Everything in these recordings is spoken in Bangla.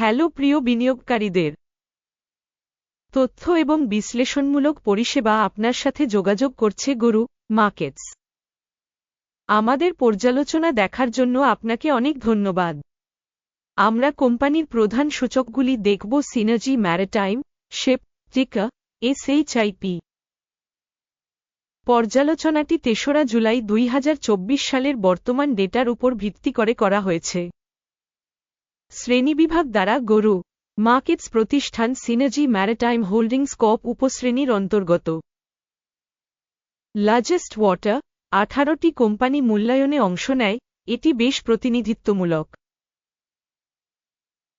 হ্যালো প্রিয় বিনিয়োগকারীদের। তথ্য এবং বিশ্লেষণমূলক পরিষেবা আপনার সাথে যোগাযোগ করছে গুরু, মার্কেটস। আমাদের পর্যালোচনা দেখার জন্য আপনাকে অনেক ধন্যবাদ। আমরা কোম্পানির প্রধান সূচকগুলি দেখব সিনার্জি ম্যারিটাইম, শেপ, টিকা, এসএইচআইপি। পর্যালোচনাটি তেসরা জুলাই দুই হাজার চব্বিশ সালের বর্তমান ডেটার উপর ভিত্তি করে করা হয়েছে। শ্রেণীবিভাগ দ্বারা গরু মার্কেটস প্রতিষ্ঠান সিনার্জি ম্যারিটাইম হোল্ডিংস কপ উপশ্রেণীর অন্তর্গত। লার্জেস্ট ওয়াটার আঠারোটি কোম্পানি মূল্যায়নে অংশ নেয়, এটি বেশ প্রতিনিধিত্বমূলক।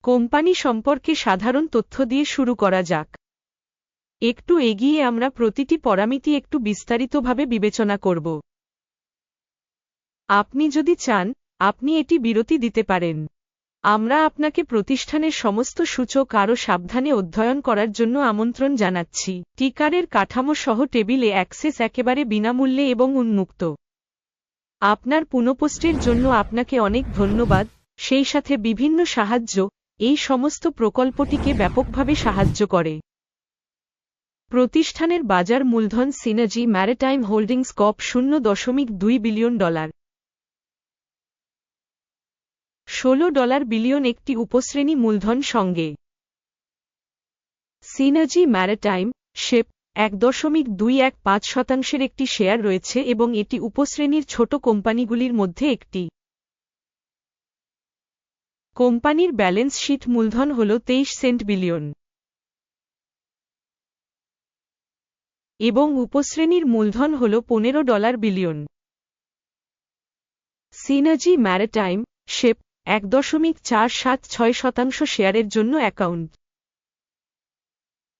কোম্পানি সম্পর্কে সাধারণ তথ্য দিয়ে শুরু করা যাক। একটু এগিয়ে আমরা প্রতিটি পরামিতি একটু বিস্তারিতভাবে বিবেচনা করব। আপনি যদি চান, আপনি এটি বিরতি দিতে পারেন। আমরা আপনাকে প্রতিষ্ঠানের সমস্ত সূচক আরও সাবধানে অধ্যয়ন করার জন্য আমন্ত্রণ জানাচ্ছি। টিকারের কাঠামো সহ টেবিলে অ্যাক্সেস একেবারে বিনামূল্যে এবং উন্মুক্ত। আপনার পুনঃপোস্টের জন্য আপনাকে অনেক ধন্যবাদ। সেই সাথে বিভিন্ন সাহায্য, এই সমস্ত প্রকল্পটিকে ব্যাপকভাবে সাহায্য করে। প্রতিষ্ঠানের বাজার মূলধন সিনাজি ম্যারিটাইম হোল্ডিংস কপ শূন্য দশমিক দুই বিলিয়ন ডলার। ষোলো ডলার বিলিয়ন একটি উপশ্রেণী মূলধন সঙ্গে। সিনাজি ম্যারাটাইম শেপ এক দশমিক দুই এক পাঁচ শতাংশের একটি শেয়ার রয়েছে এবং এটি উপশ্রেণীর ছোট কোম্পানিগুলির মধ্যে একটি। কোম্পানির ব্যালেন্স শীট মূলধন হল তেইশ সেন্ট বিলিয়ন। এবং উপশ্রেণীর মূলধন হল পনেরো ডলার বিলিয়ন। সিনাজি ম্যারাটাইম শেপ এক দশমিক চার সাত ছয় শতাংশ শেয়ারের জন্য অ্যাকাউন্ট।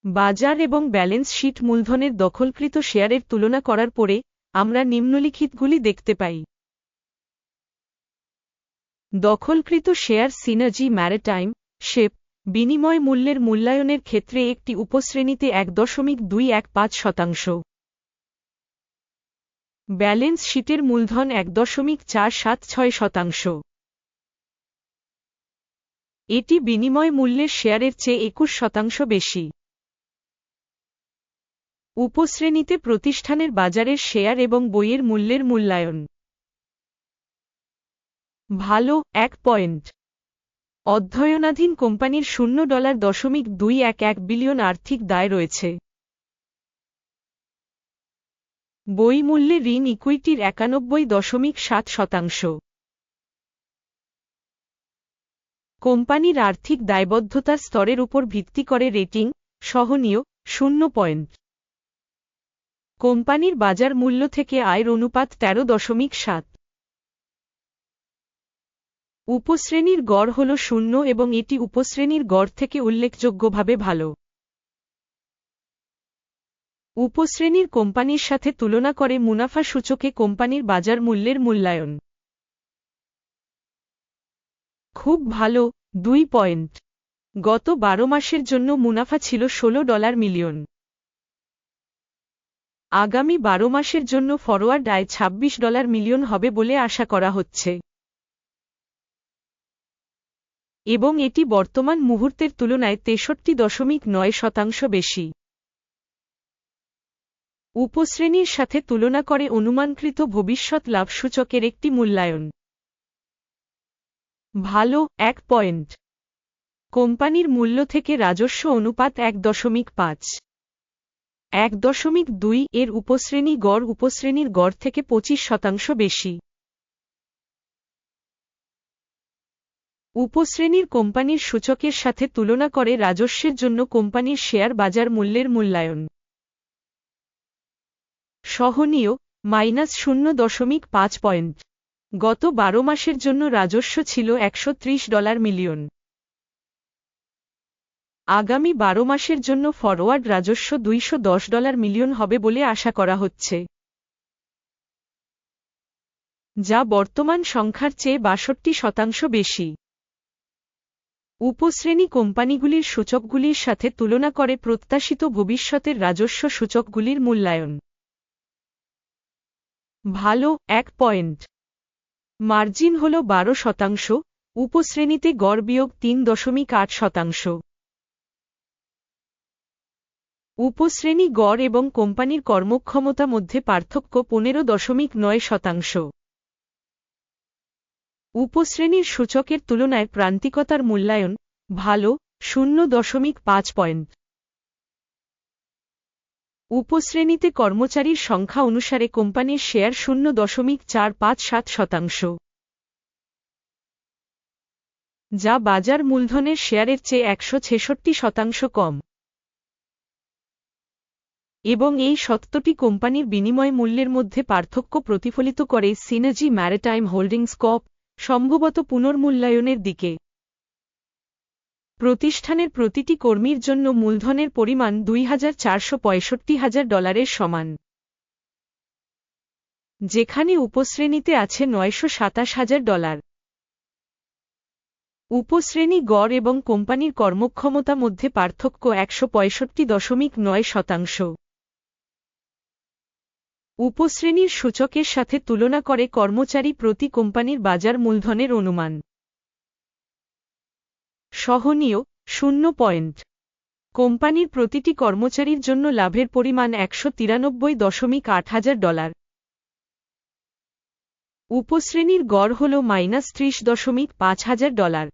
বাজার এবং ব্যালেন্স শীট মূলধনের দখলকৃত শেয়ারের তুলনা করার পরে আমরা নিম্নলিখিতগুলি দেখতে পাই। দখলকৃত শেয়ার সিনার্জি ম্যারিটাইম, শেপ, বিনিময় মূল্যের মূল্যায়নের ক্ষেত্রে একটি উপশ্রেণীতে এক দশমিক দুই এক পাঁচ শতাংশ। ব্যালেন্স শীটের মূলধন এক দশমিক চার সাত ছয় শতাংশ। এটি বিনিময় মূল্যের শেয়ারের চেয়ে একুশ শতাংশ বেশি। উপশ্রেণীতে প্রতিষ্ঠানের বাজারের শেয়ার এবং বইয়ের মূল্যের মূল্যায়ন। ভালো, এক পয়েন্ট। অধ্যয়নাধীন কোম্পানির শূন্য ডলার দশমিক দুই এক এক বিলিয়ন আর্থিক দায় রয়েছে। বই মূল্যে ঋণ ইকুইটির একানব্বই দশমিক সাত শতাংশ। কোম্পানির আর্থিক দায়বদ্ধতার স্তরের উপর ভিত্তি করে রেটিং, সহনীয়, শূন্য পয়েন্ট। কোম্পানির বাজার মূল্য থেকে আয়ের অনুপাত তেরো দশমিক সাত। উপশ্রেণীর গড় হল শূন্য এবং এটি উপশ্রেণীর গড় থেকে উল্লেখযোগ্যভাবে ভালো। উপশ্রেণীর কোম্পানির সাথে তুলনা করে মুনাফা সূচকে কোম্পানির বাজার মূল্যের মূল্যায়ন। খুব ভালো, দুই পয়েন্ট। গত বারো মাসের জন্য মুনাফা ছিল ১৬ ডলার মিলিয়ন। আগামী বারো মাসের জন্য ফরওয়ার্ড আয় ২৬ ডলার মিলিয়ন হবে বলে আশা করা হচ্ছে। এবং এটি বর্তমান মুহূর্তের তুলনায় তেষট্টি দশমিক নয় শতাংশ বেশি। উপশ্রেণীর সাথে তুলনা করে অনুমানকৃত ভবিষ্যৎ লাভ সূচকের একটি মূল্যায়ন। ভালো, এক পয়েন্ট। কোম্পানির মূল্য থেকে রাজস্ব অনুপাত এক দশমিক পাঁচ। এক দশমিক দুই এর উপশ্রেণী গড় উপশ্রেণীর গড় থেকে পঁচিশ শতাংশ বেশি। উপশ্রেণীর কোম্পানির সূচকের সাথে তুলনা করে রাজস্বের জন্য কোম্পানির শেয়ার বাজার মূল্যের মূল্যায়ন। সহনীয়, মাইনাস শূন্য দশমিক পাঁচ পয়েন্ট। গত বারো মাসের জন্য রাজস্ব ছিল একশো ত্রিশ ডলার মিলিয়ন। আগামী বারো মাসের জন্য ফরওয়ার্ড রাজস্ব দুইশো দশ ডলার মিলিয়ন হবে বলে আশা করা হচ্ছে। যা বর্তমান সংখ্যার চেয়ে বাষট্টি শতাংশ বেশি। উপশ্রেণী কোম্পানিগুলির সূচকগুলির সাথে তুলনা করে প্রত্যাশিত ভবিষ্যতের রাজস্ব সূচকগুলির মূল্যায়ন। ভালো, এক পয়েন্ট। মার্জিন হল বারো শতাংশ, উপশ্রেণীতে গড় বিয়োগ তিন দশমিক আট শতাংশ। উপশ্রেণী গড় এবং কোম্পানির কর্মক্ষমতা মধ্যে পার্থক্য পনেরো দশমিক নয় শতাংশ। উপশ্রেণীর সূচকের তুলনায় প্রান্তিকতার মূল্যায়ন ভালো, শূন্য দশমিক পাঁচ পয়েন্ট। উপশ্রেণীতে কর্মচারীর সংখ্যা অনুসারে কোম্পানির শেয়ার শূন্য দশমিক চার পাঁচ সাত শতাংশ। যা বাজার মূলধনের শেয়ারের চেয়ে একশো ছেষট্টি শতাংশ কম। এবং এই সত্যটি কোম্পানির বিনিময় মূল্যের মধ্যে পার্থক্য প্রতিফলিত করে সিনাজি ম্যারিটাইম হোল্ডিংস কপ, সম্ভবত পুনর্মূল্যায়নের দিকে। প্রতিষ্ঠানের প্রতিটি কর্মীর জন্য মূলধনের পরিমাণ দুই হাজার হাজার ডলারের সমান। যেখানে উপশ্রেণীতে আছে নয়শো হাজার ডলার। উপশ্রেণী গড় এবং কোম্পানির কর্মক্ষমতা মধ্যে পার্থক্য একশো পঁয়ষট্টি দশমিক নয় শতাংশ। উপশ্রেণীর সূচকের সাথে তুলনা করে কর্মচারী প্রতি কোম্পানির বাজার মূলধনের অনুমান। সহনীয়, শূন্য পয়েন্ট। কোম্পানির প্রতিটি কর্মচারীর জন্য লাভের পরিমাণ একশো তিরানব্বই দশমিক আট হাজার ডলার। উপশ্রেণীর গড় হল মাইনাস ত্রিশ দশমিক পাঁচ হাজার ডলার।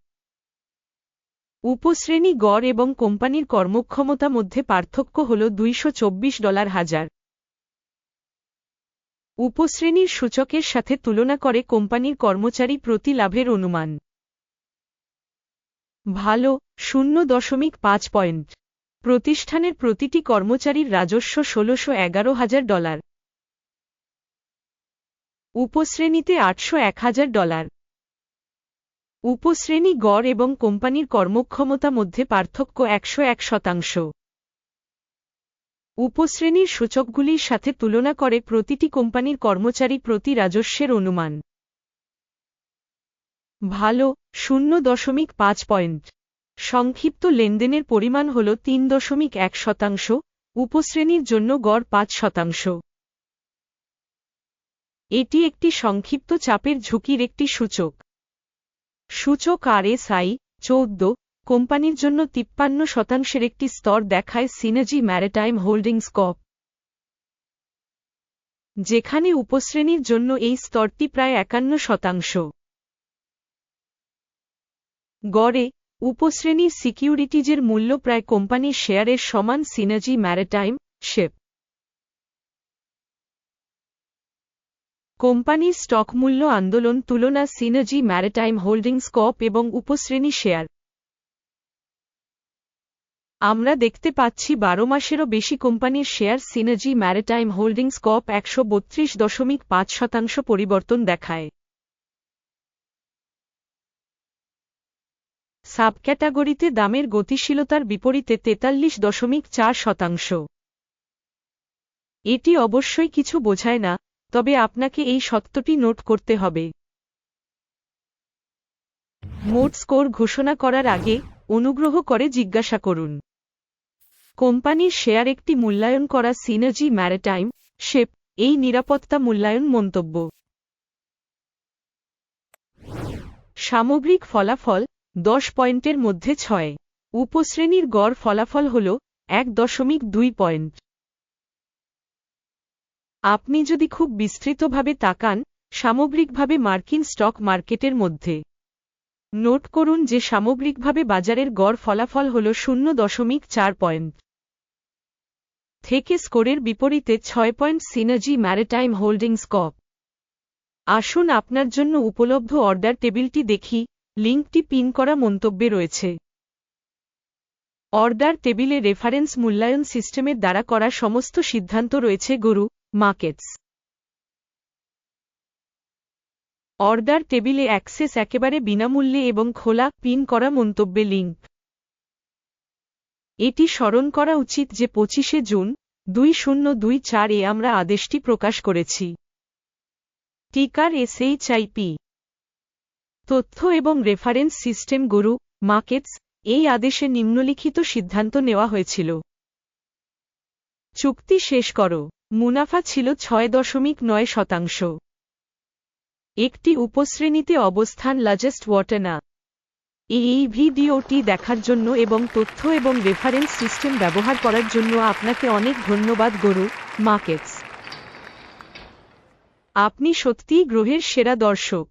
উপশ্রেণী গড় এবং কোম্পানির কর্মক্ষমতা মধ্যে পার্থক্য হল দুইশো চব্বিশ ডলার হাজার। উপশ্রেণীর সূচকের সাথে তুলনা করে কোম্পানির কর্মচারী প্রতি লাভের অনুমান। ভালো, শূন্য দশমিক পাঁচ পয়েন্ট। প্রতিষ্ঠানের প্রতিটি কর্মচারীর রাজস্ব ষোলশো এগারো হাজার ডলার। উপশ্রেণীতে আটশো এক হাজার ডলার। উপশ্রেণী গড় এবং কোম্পানির কর্মক্ষমতা মধ্যে পার্থক্য একশো এক শতাংশ। উপশ্রেণীর সূচকগুলির সাথে তুলনা করে প্রতিটি কোম্পানির কর্মচারী প্রতি রাজস্বের অনুমান। ভালো শূন্য দশমিক পাঁচ পয়েন্ট। সংক্ষিপ্ত লেনদেনের পরিমাণ হল তিন দশমিক এক শতাংশ, উপশ্রেণীর জন্য গড় পাঁচ শতাংশ। এটি একটি সংক্ষিপ্ত চাপের ঝুঁকির একটি সূচক। সূচক আর আরএসআই চৌদ্দ, কোম্পানির জন্য তিপ্পান্ন শতাংশের একটি স্তর দেখায় সিনাজি ম্যারিটাইম হোল্ডিংস কপ। যেখানে উপশ্রেণীর জন্য এই স্তরটি প্রায় একান্ন শতাংশ। গড়ে উপশ্রেণী সিকিউরিটিজের মূল্য প্রায় কোম্পানির শেয়ারের সমান সিনাজি ম্যারিটাইম শেপ। কোম্পানির স্টক মূল্য আন্দোলন তুলনা সিনাজি ম্যারিটাইম হোল্ডিংস কপ এবং উপশ্রেণী শেয়ার। আমরা দেখতে পাচ্ছি বারো মাসেরও বেশি কোম্পানির share synergy maritime holdings corp একশো বত্রিশ দশমিক পাঁচ শতাংশ পরিবর্তন দেখায়। সাবক্যাটাগরিতে দামের গতিশীলতার বিপরীতে তেতাল্লিশ দশমিক চার শতাংশ। এটি অবশ্যই কিছু বোঝায় না, তবে আপনাকে এই সত্যটি নোট করতে হবে। মোট স্কোর ঘোষণা করার আগে অনুগ্রহ করে জিজ্ঞাসা করুন। কোম্পানির শেয়ার একটি মূল্যায়ন করা সিনার্জি ম্যারাটাইম, শেপ, এই নিরাপত্তা মূল্যায়ন মন্তব্য। সামগ্রিক ফলাফল দশ পয়েন্টের মধ্যে ছয়। উপশ্রেণীর গড় ফলাফল হল এক দশমিক দুই পয়েন্ট। আপনি যদি খুব বিস্তৃতভাবে তাকান, সামগ্রিকভাবে মার্কিন স্টক মার্কেটের মধ্যে। নোট করুন যে সামগ্রিকভাবে বাজারের গড় ফলাফল হল শূন্য দশমিক চার পয়েন্ট। থেকে স্কোরের বিপরীতে ছয় point synergy maritime holdings corp. আসুন আপনার জন্য উপলব্ধ অর্ডার টেবিলটি দেখি লিঙ্কটি পিন করা মন্তব্যে রয়েছে। অর্ডার টেবিলে রেফারেন্স মূল্যায়ন সিস্টেমের দ্বারা করা সমস্ত সিদ্ধান্ত রয়েছে, গরু, মার্কেটস। অর্ডার টেবিলে অ্যাক্সেস একেবারে বিনামূল্যে এবং খোলা, পিন করা মন্তব্যে লিঙ্ক। এটি স্মরণ করা উচিত যে পঁচিশে জুন, দুই শূন্য দুই চার এ আমরা আদেশটি প্রকাশ করেছি। টিকার এসএইচআইপি। তথ্য এবং রেফারেন্স সিস্টেম গুরু মার্কেটস এই আদেশে নিম্নলিখিত সিদ্ধান্ত নেওয়া হয়েছিল। চুক্তি শেষ করো। মুনাফা ছিল ছয় দশমিক নয় শতাংশ। একটি উপশ্রেণীতে অবস্থান লাজেস্ট ওয়াটানা এই ভিডিওটি দেখার জন্য এবং তথ্য এবং রেফারেন্স সিস্টেম ব্যবহার করার জন্য আপনাকে অনেক ধন্যবাদ গরু মার্কেটস আপনি সত্যিই গ্রহের সেরা দর্শক।